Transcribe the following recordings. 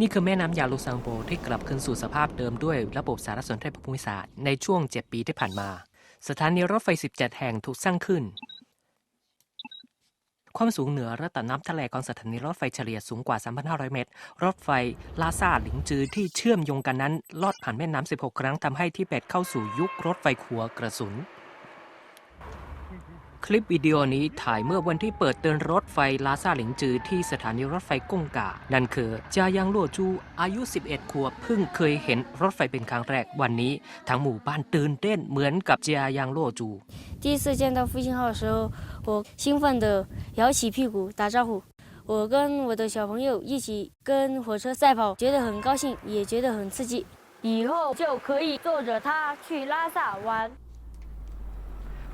นี่คือแม่น้ำยาลูซังโบที่กลับคืนสู่สภาพเดิมด้วยระบบสารสนเทศภูมิศาสตร์ในช่วง 7 ปีที่ผ่านมา สถานีรถไฟ 17 แห่งถูกสร้างขึ้น ความสูงเหนือระดับน้ำทะเลของสถานีรถไฟเฉลี่ยสูงกว่า 3,500 เมตร รถไฟลาซาหลิงจือที่เชื่อมโยงกันนั้น ลอดผ่านแม่น้ำ 16 ครั้งทำให้ทิเบตเข้าสู่ยุครถไฟขัวกระสุน คลิปวิดีโอนี้ถ่ายเมื่อวันที่เปิดเตือนรถไฟลาซาหลิงจือที่สถานีรถไฟก้งกา นั่นคือจายังลั่วจู อายุ 11 ขวบเพิ่งเคยเห็นรถไฟเป็นครั้งแรกวันนี้ ทั้งหมู่บ้านตื่นเต้นเหมือนกับจายังลั่วจู 第一次见到复兴号的时候，我兴奋地摇起屁股打招呼。我跟我的小朋友一起跟火车赛跑，觉得很高兴，也觉得很刺激。以后就可以坐着它去拉萨玩。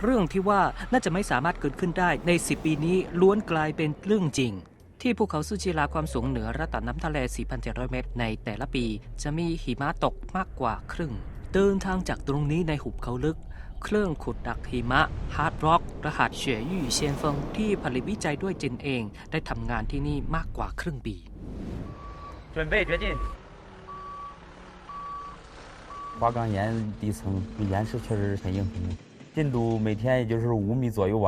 เรื่องที่ว่าน่าจะไม่สามารถเกิดขึ้นได้ใน 10 ปีนี้ล้วนกลายเป็นเรื่องจริง ที่ภูเขาซูจิลาความสูงเหนือระดับน้ำทะเล 4,700 เมตร ในแต่ละปี จะมีหิมะตกมากกว่าครึ่ง เดินทางจากตรงนี้ในหุบเขาลึก เครื่องขุดดักหิมะฮาร์ดร็อกรหัสเฉวยยู่เซียนเฟิงที่ผลิตวิจัยด้วยจินเอง ได้ทำงานที่นี่มากกว่าครึ่งปี 准备决进。花岗岩地层岩石确实是很硬很硬， 进度每天也就是五米左右吧。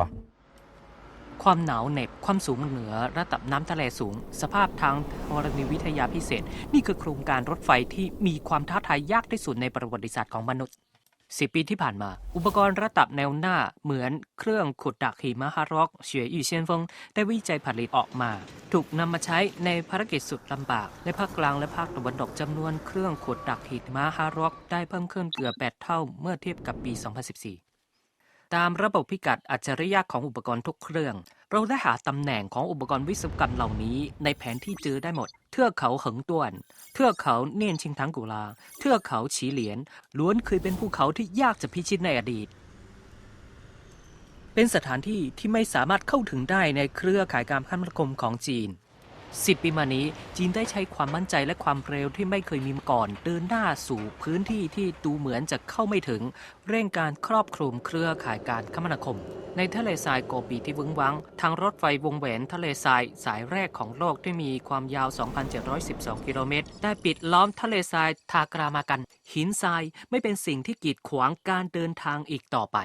ความหนาวเหน็บ ความสูงเหนือระดับน้ำทะเลสูง สภาพทางธรณีวิทยาพิเศษ นี่คือโครงการรถไฟที่มีความท้าทายยากที่สุดในประวัติศาสตร์ของมนุษย์ สิปีที่ผ่านมา อุปกรณ์ระดับแนวหน้าเหมือนเครื่องขุดดักหิมะฮาร็อกเฉวยอยู่เซียนฟงได้วิจัยผลิตออกมา ถูกนำมาใช้ในภารกิจสุดลำบาก ในภาคกลางและภาคตะวันตกจำนวนเครื่องขุดดักหิมะฮาร็อกได้เพิ่มขึ้นเกือบ8เท่าเมื่อเทียบกับปี 2014 ตามระบบพิกัดอัจฉริยะของอุปกรณ์ทุกเครื่อง เราได้หาตำแหน่งของอุปกรณ์วิศวกรรมเหล่านี้ ในแผนที่เจอได้หมด เทือกเขาเหิงต้วน เทือกเขาเนียนชิงทังกุลา เทือกเขาฉีเหลียน ล้วนเคยเป็นภูเขาที่ยากจะพิชิตในอดีต เป็นสถานที่ที่ไม่สามารถเข้าถึงได้ในเครือข่ายการคมนาคมของจีน สิบปีมานี้จีนได้ใช้ความมั่นใจและความเร็วที่ไม่เคยมีมาก่อน เดินหน้าสู่พื้นที่ที่ดูเหมือนจะเข้าไม่ถึง เร่งการครอบคลุมเครือข่ายการคมนาคม ในทะเลทรายโกปีที่วึงวัง ทางรถไฟวงแหวนทะเลทรายสายแรกของโลกที่มีความยาว 2,712 กิโลเมตร ได้ปิดล้อมทะเลทรายทากรามากัน หินทรายไม่เป็นสิ่งที่กีดขวางการเดินทางอีกต่อไป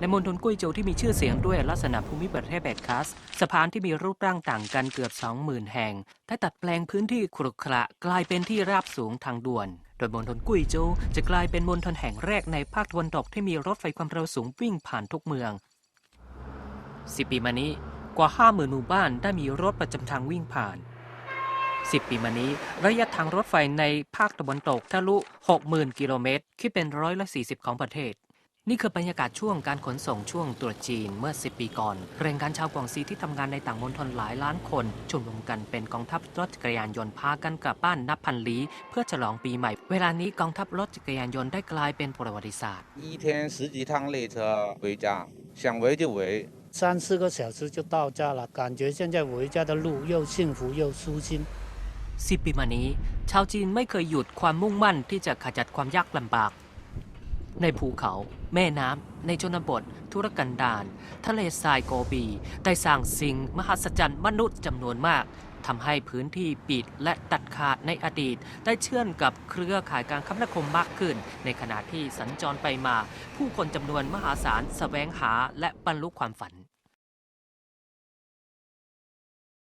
ในมณฑลกุ้ยโจวที่มีชื่อเสียงด้วยลักษณะภูมิประเทศแบบคัสสะพานที่มีรูปร่างต่างกันเกือบ 20,000 แห่งได้ตัดแปลงพื้นที่ขรุขระกลายเป็นที่ราบสูงทางด่วน โดยมณฑลกุ้ยโจวจะกลายเป็นมณฑลแห่งแรกในภาคตะวันตกที่มีรถไฟความเร็วสูงวิ่งผ่านทุกเมือง10ปีมานี้กว่า 50,000 หมู่บ้านได้มีรถประจำทางวิ่งผ่าน 10 ปีมานี้ ระยะทางรถไฟในภาคตะวันตกทะลุ 60,000 กิโลเมตร คิดเป็นร้อยละ40 ของประเทศ นี่คือบรรยากาศช่วงการขนส่งช่วงตรุษจีนเมื่อ 10 ปีก่อน แรงงานชาวกวางซีที่ทำงานในต่างมณฑลหลายล้านคนชุมนุมกันเป็นกองทัพรถจักรยานยนต์พากันกลับบ้านนับพันลี้ เพื่อฉลองปีใหม่ เวลานี้กองทัพรถจักรยานยนต์ได้กลายเป็นประวัติศาสตร์ 一天十几趟列车回家，想回就回，三四个小时就到家了，感觉现在回家的路又幸福又舒心。 สิบปีมานี้ ชาวจีนไม่เคยหยุดความมุ่งมั่นที่จะขจัดความยากลำบาก ในภูเขา แม่น้ำ ในชนบท ธุรกันดารทะเลทรายโกบี ได้สร้างสิ่งมหัศจรรย์มนุษย์จำนวนมากทำให้พื้นที่ปิดและตัดขาดในอดีต ได้เชื่อมกับเครือข่ายการคมนาคมมากขึ้น ในขณะที่สัญจรไปมา ผู้คนจำนวนมหาศาลแสวงหาและบรรลุความฝัน